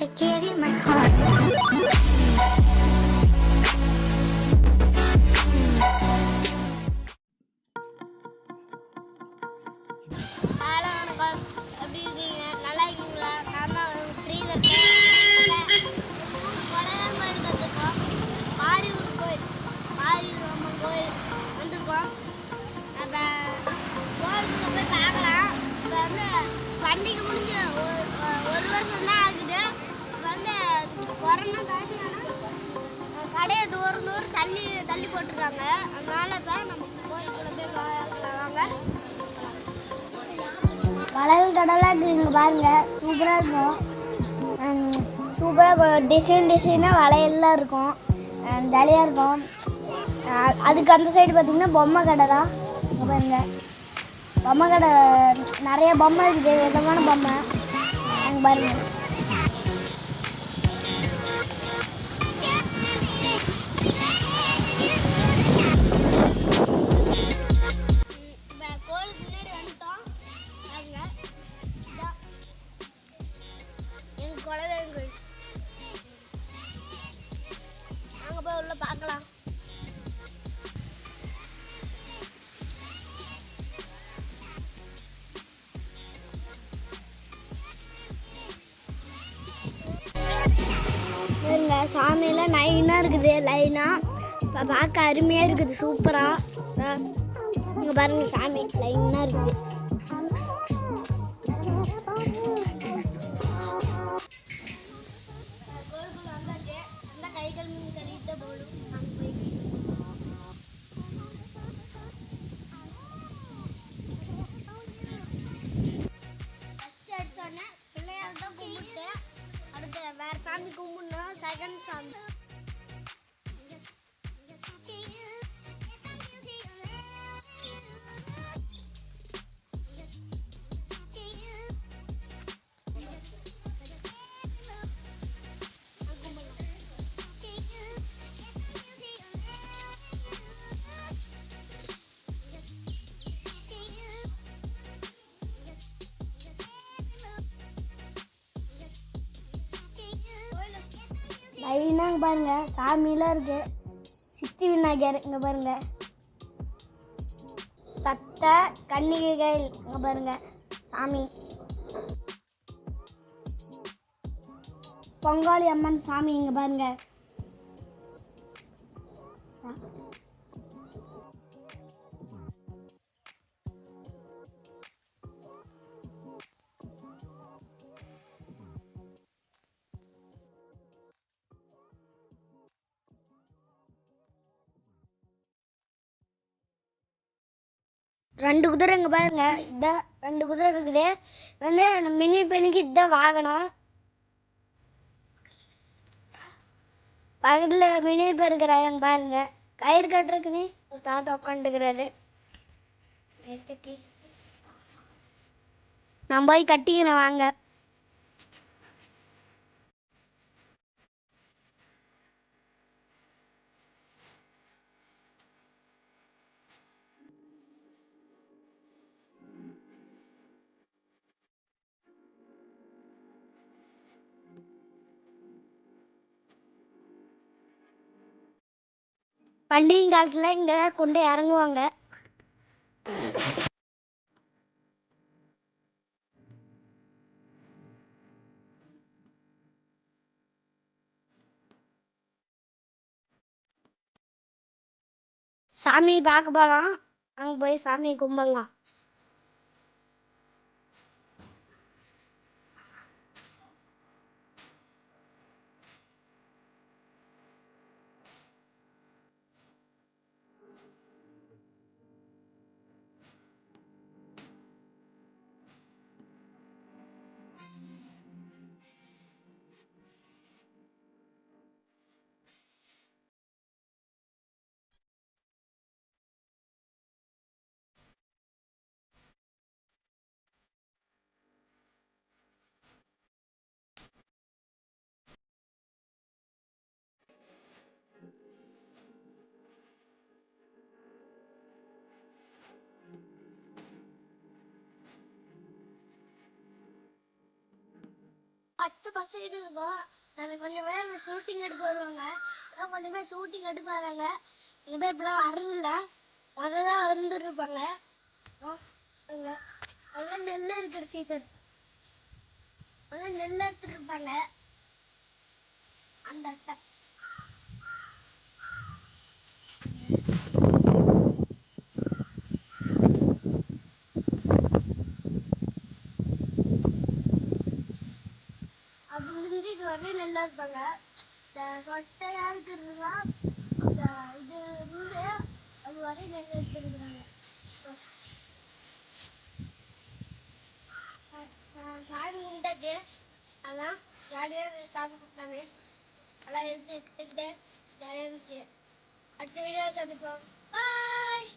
I gave you my heart. Hello வணக்கம் எப்படி இருக்கீங்க? நல்லா இருக்கீங்களா? நான் தான் ஸ்ரீதர் கோயில் மாரியூர் கோயில் மாரியூர் அம்மன் கோயில் வந்திருக்கோம். நம்ம கோயிலுக்கு போய் பார்க்கலாம். இப்போ வந்து பண்டிகை முடிஞ்சு ஒரு ஒரு வருஷம் தான் ஆகுது இப்போ வந்து கொரோனா காட்டினால கடையை தூரம் தூரம் தள்ளி தள்ளி போட்டிருக்காங்க. அதனால தான் நம்ம கோயிலுக்குள்ள போய் வாங்க வளையல் கடலாக இருக்குது இங்கே பாருங்கள் சூப்பராக இருக்கும். சூப்பராக டிசைன் டிசைனாக வளையல்லாம் இருக்கும். ஜாலியாக இருக்கும். அதுக்கு அந்த சைடு பார்த்தீங்கன்னா பொம்மை கடை தான். இங்கே பாருங்க. பொம்மை கடை நிறைய பொம்மை இருக்குது விதமான பொம்மை. அங்கே பாருங்கள் அங்கே உள்ள பார்க்கலாம். பாருங்க சாமியெல்லாம் லைனாக இருக்குது லைனாக பார்க்க அருமையாக இருக்குது சூப்பராக இங்கே பாருங்க சாமி லைனாக இருக்குது. அடுத்து வேற சாமி கும்பிடணும் செகண்ட் சாமி பாருங்க சாமியெல்லாம் இருக்கு. சித்தி விநாயகர் இங்கே பாருங்க. சத்த கன்னிகைகள் இங்கே பாருங்க சாமி. பொங்காளி அம்மன் சாமி இங்கே பாருங்க. ரெண்டு குதிரை இங்கே பாருங்க. இதுதான் ரெண்டு குதிரை இருக்குது. வந்து மினி பெண்ணுக்கு இதுதான் வாகனம். பக்கத்தில் மினி பெருக்கிறாங்க பாருங்க. கயிறு கட்டுறதுக்குன்னு தாத்தா உட்காந்துக்கிறாரு நான் போய் கட்டிக்கிறேன் வாங்க. பண்டிகை காலத்தில் இங்கே கொண்டு இறங்குவாங்க. சாமி பார்க்க போகலாம் அங்கே போய் சாமியை கும்பிடலாம். ஃபஸ்ட்டு சைடு இருக்கோம் நாங்கள் கொஞ்சம் பேர் ஷூட்டிங் எடுக்க வருவாங்க அதான் கொஞ்சம் பேர் ஷூட்டிங் எடுக்க வராங்க கொஞ்சம் பேர் இப்படிலாம் வரல முதல்ல தான் வந்துட்டு இருப்பாங்க அதெல்லாம் நெல் இருக்கிற சீசன் அதெல்லாம் நெல் எடுத்துட்டு இருப்பாங்க. அந்த இடத்த நல்லா இருப்பாங்க இந்த சொட்டையா இருக்கிறதுனா இந்த இது இருந்து அது வரை நல்லா எடுத்துருக்குறாங்க சாமி கும்பிட்டாச்சு அதான் ஜாலியாக சாமி கும்பிட்டாங்க அதெல்லாம் எடுத்து எடுத்துக்கிட்டு ஜாலியாக இருந்துச்சு. அடுத்த வீடியோ சந்திப்போம். பாய்